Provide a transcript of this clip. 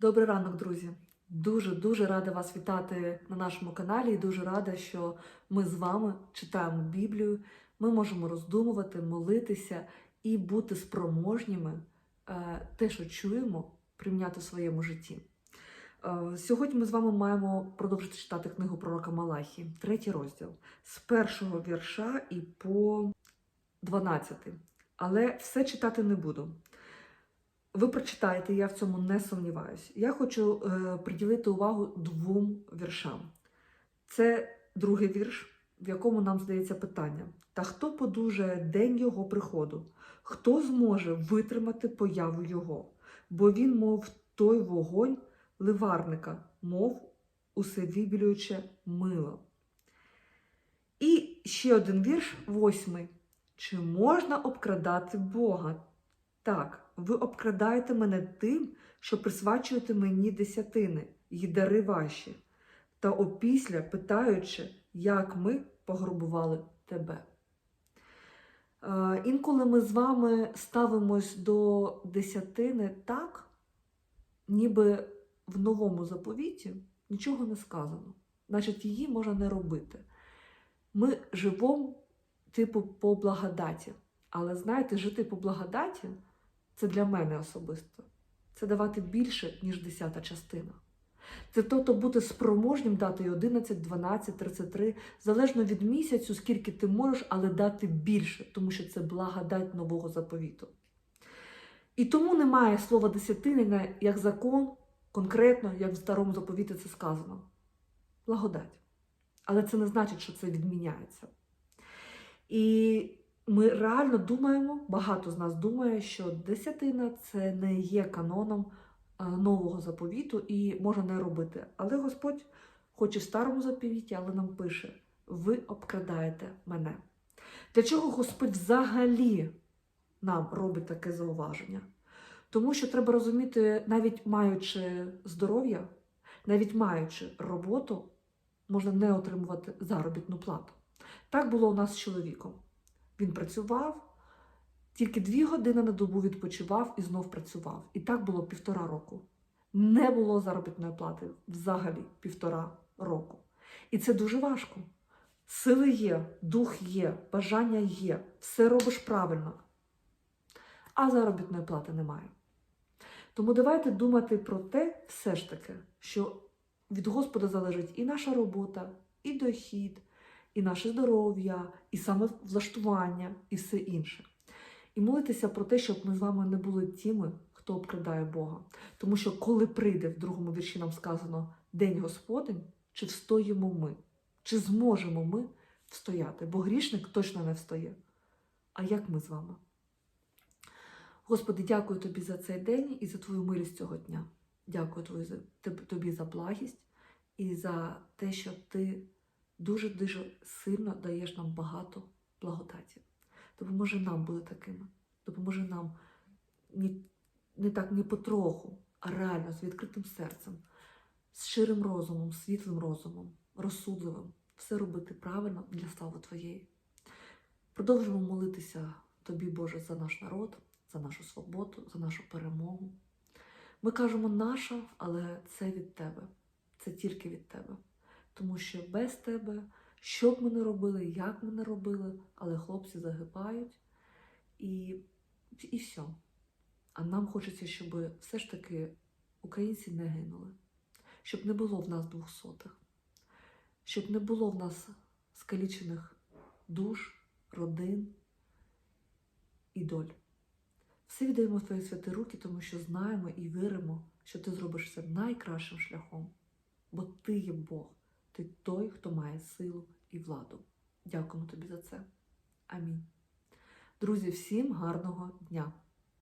Добрий ранок, друзі! Дуже дуже рада вас вітати на нашому каналі і дуже рада, що ми з вами читаємо Біблію. Ми можемо роздумувати, молитися і бути спроможніми е, те, що чуємо, приміняти в своєму житті. Е, Сьогодні ми з вами маємо продовжити читати книгу пророка Малахі, третій розділ, з першого вірша і по 12. Але все читати не буду. Ви прочитаєте, я в цьому не сумніваюся. Я хочу е, приділити увагу двом віршам. Це другий вірш, в якому нам здається питання: та хто подужає день його приходу? Хто зможе витримати появу його? Бо він, мов той вогонь ливарника, мов усевібілююче мило. І ще один вірш, восьмий. Чи можна обкрадати Бога? Так, ви обкрадаєте мене тим, що присвачуєте мені десятини й дари ваші, та опісля питаючи, як ми пограбували тебе. Е, інколи ми з вами ставимось до десятини так, ніби в новому заповіті нічого не сказано, значить її можна не робити. Ми живемо, типу, по благодаті. Але знаєте, жити по благодаті це для мене особисто. Це давати більше, ніж десята частина. Це тобто бути спроможнім дати 11, 12, 33, залежно від місяцю, скільки ти можеш, але дати більше, тому що це благодать нового заповіту. І тому немає слова десятини як закон, конкретно, як в старому заповіті це сказано. Благодать. Але це не значить, що це відміняється. І ми реально думаємо, багато з нас думає, що десятина це не є каноном нового заповіту і можна не робити. Але Господь, хоч і в старому заповіті, але нам пише: ви обкрадаєте мене. Для чого Господь взагалі нам робить таке зауваження? Тому що треба розуміти, навіть маючи здоров'я, навіть маючи роботу, можна не отримувати заробітну плату. Так було у нас з чоловіком. Він працював, тільки дві години на добу відпочивав і знов працював. І так було півтора року. Не було заробітної плати взагалі півтора року. І це дуже важко. Сили є, дух є, бажання є, все робиш правильно. А заробітної плати немає. Тому давайте думати про те, все ж таки, що від Господа залежить і наша робота, і дохід і наше здоров'я, і саме влаштування, і все інше. І молитися про те, щоб ми з вами не були тими, хто обкрадає Бога. Тому що, коли прийде в другому вірші, нам сказано День Господень, чи встоїмо ми, чи зможемо ми встояти? Бо грішник точно не встоє. А як ми з вами? Господи, дякую тобі за цей день і за твою милість цього дня. Дякую тобі за благість і за те, що ти дуже-дуже сильно даєш нам багато благодаті. Допоможи нам бути такими. Допоможи нам не, не так не потроху, а реально з відкритим серцем, з ширим розумом, світлим розумом, розсудливим, все робити правильно для слави Твоєї. Продовжуємо молитися Тобі, Боже, за наш народ, за нашу свободу, за нашу перемогу. Ми кажемо наша, але це від Тебе, це тільки від Тебе тому що без тебе, що б ми не робили, як ми не робили, але хлопці загибають і, і все. А нам хочеться, щоб все ж таки українці не гинули, щоб не було в нас двохсотих, щоб не було в нас скалічених душ, родин і доль. Все віддаємо в твої святі руки, тому що знаємо і віримо, що ти зробиш це найкращим шляхом, бо ти є Бог. Ти той, хто має силу і владу. Дякуємо тобі за це. Амінь. Друзі, всім гарного дня!